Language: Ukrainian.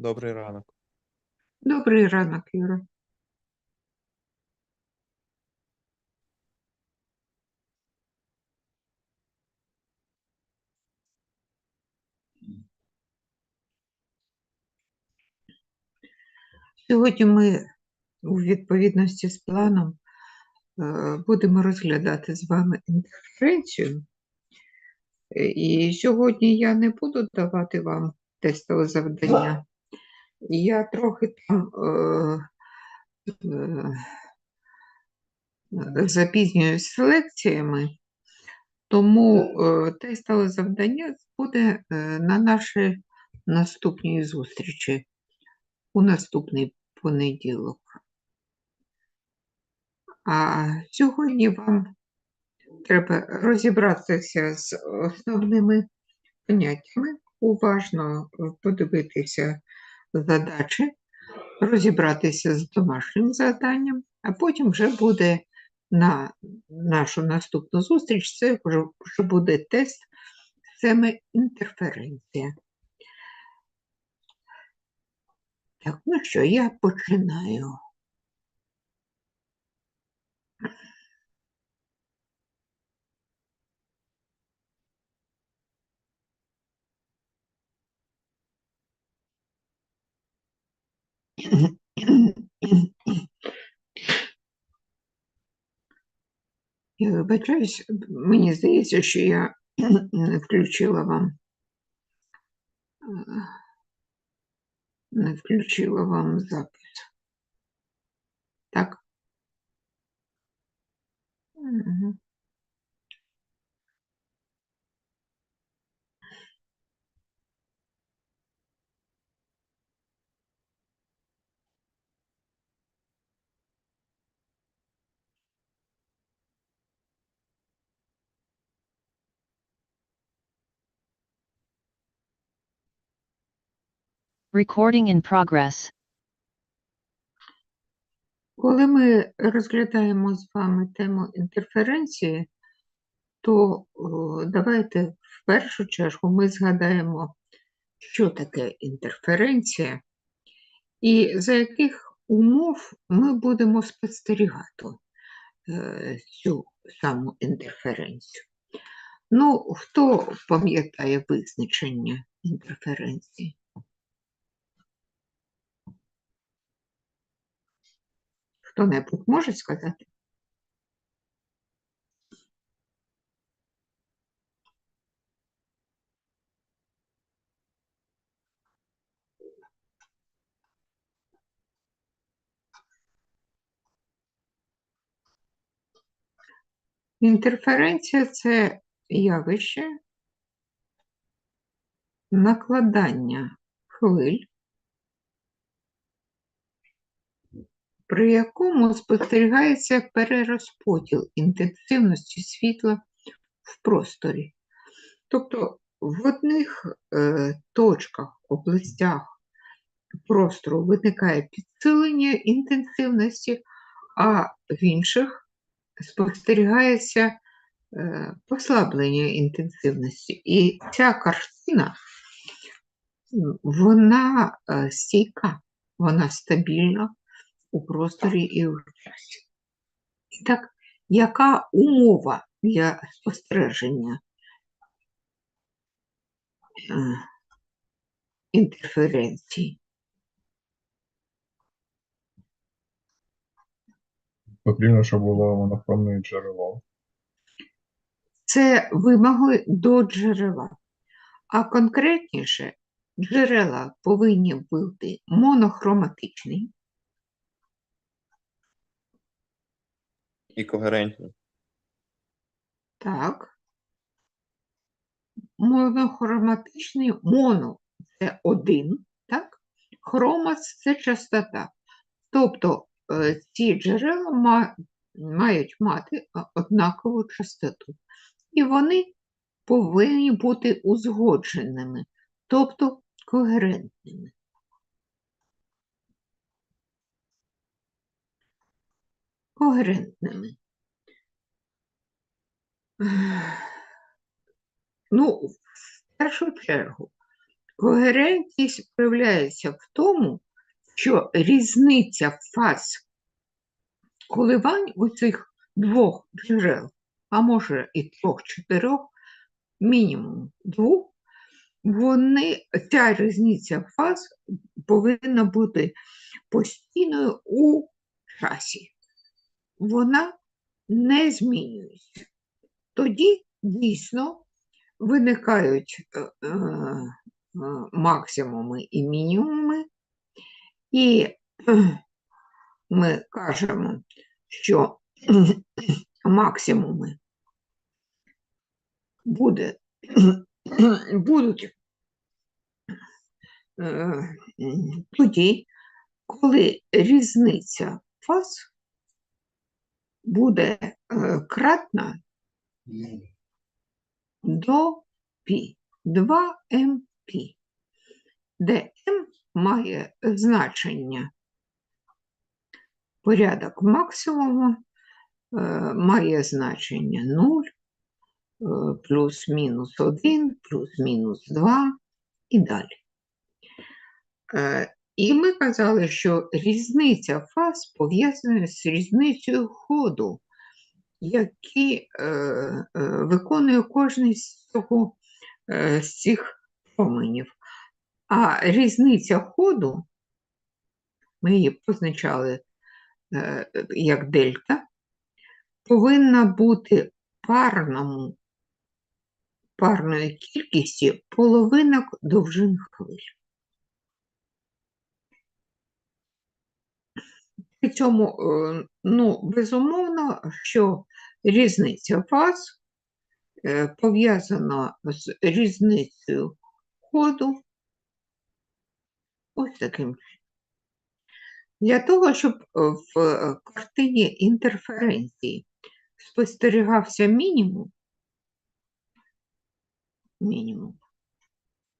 Добрий ранок. Добрий ранок, Юра. Сьогодні ми у відповідності з планом е, будемо розглядати з вами інтерференцію. Е, І сьогодні я не буду давати вам тестове завдання. Я трохи там е, е, запізнююсь з лекціями, тому е, тестове завдання буде на нашій наступній зустрічі у наступний понеділок. А сьогодні вам треба розібратися з основними поняттями, уважно подивитися задачі, розібратися з домашнім завданням, а потім вже буде на нашу наступну зустріч, це вже, буде тест саме інтерференція. Так, ну що, я починаю. Я вибачаюсь, мені здається, що я не включила вам. е, Не включила вам запис. Так? Мгм. Recording in progress. Коли ми розглядаємо з вами тему інтерференції, то давайте в першу чергу ми згадаємо, що таке інтерференція і за яких умов ми будемо спостерігати е, цю саму інтерференцію. Ну, хто пам'ятає визначення інтерференції? Хто-небудь може сказати? Інтерференція це явище накладання хвиль, при якому спостерігається перерозподіл інтенсивності світла в просторі. Тобто в одних е, точках, областях простору виникає підсилення інтенсивності, а в інших спостерігається е, послаблення інтенсивності. І ця картина, вона е, стійка, вона стабільна у просторі і у часі. І так, яка умова для спостереження е, інтерференції? Потрібно, щоб було монохромне джерело. Це вимоги до джерела. А конкретніше, джерела повинні бути монохроматичні, І когерентні. так. Монохроматичний моно це один, так? Хромас це частота. Тобто е, ці джерела мають мати однакову частоту. І вони повинні бути узгодженими, тобто когерентними. Когерентними. Ну, в першу чергу, Когерентність проявляється в тому, що різниця фаз коливань у цих двох джерел, а може і трьох-чотирьох, мінімум двох, вони, ця різниця фаз повинна бути постійною у часі. Вона не змінюється. Тоді дійсно виникають е, е, е, максимуми і мінімуми, і е, ми кажемо, що максимуми буде, будуть е, тоді, коли різниця фаз буде е, кратна до π, 2mπ, де m має значення порядок максимуму, е, має значення 0, е, плюс-мінус 1, плюс-мінус 2 і далі. І ми казали, що різниця фаз пов'язана з різницею ходу, які е, е, виконує кожний з, цього, е, з цих променів. А різниця ходу, ми її позначали е, як дельта, повинна бути парному, парної кількості половинок довжин хвиль. При цьому, е, ну, безумовно, що різниця фаз е, пов'язана з різницею ходу ось таким чином. Для того, щоб е, в картині інтерференції спостерігався мінімум, мінімум,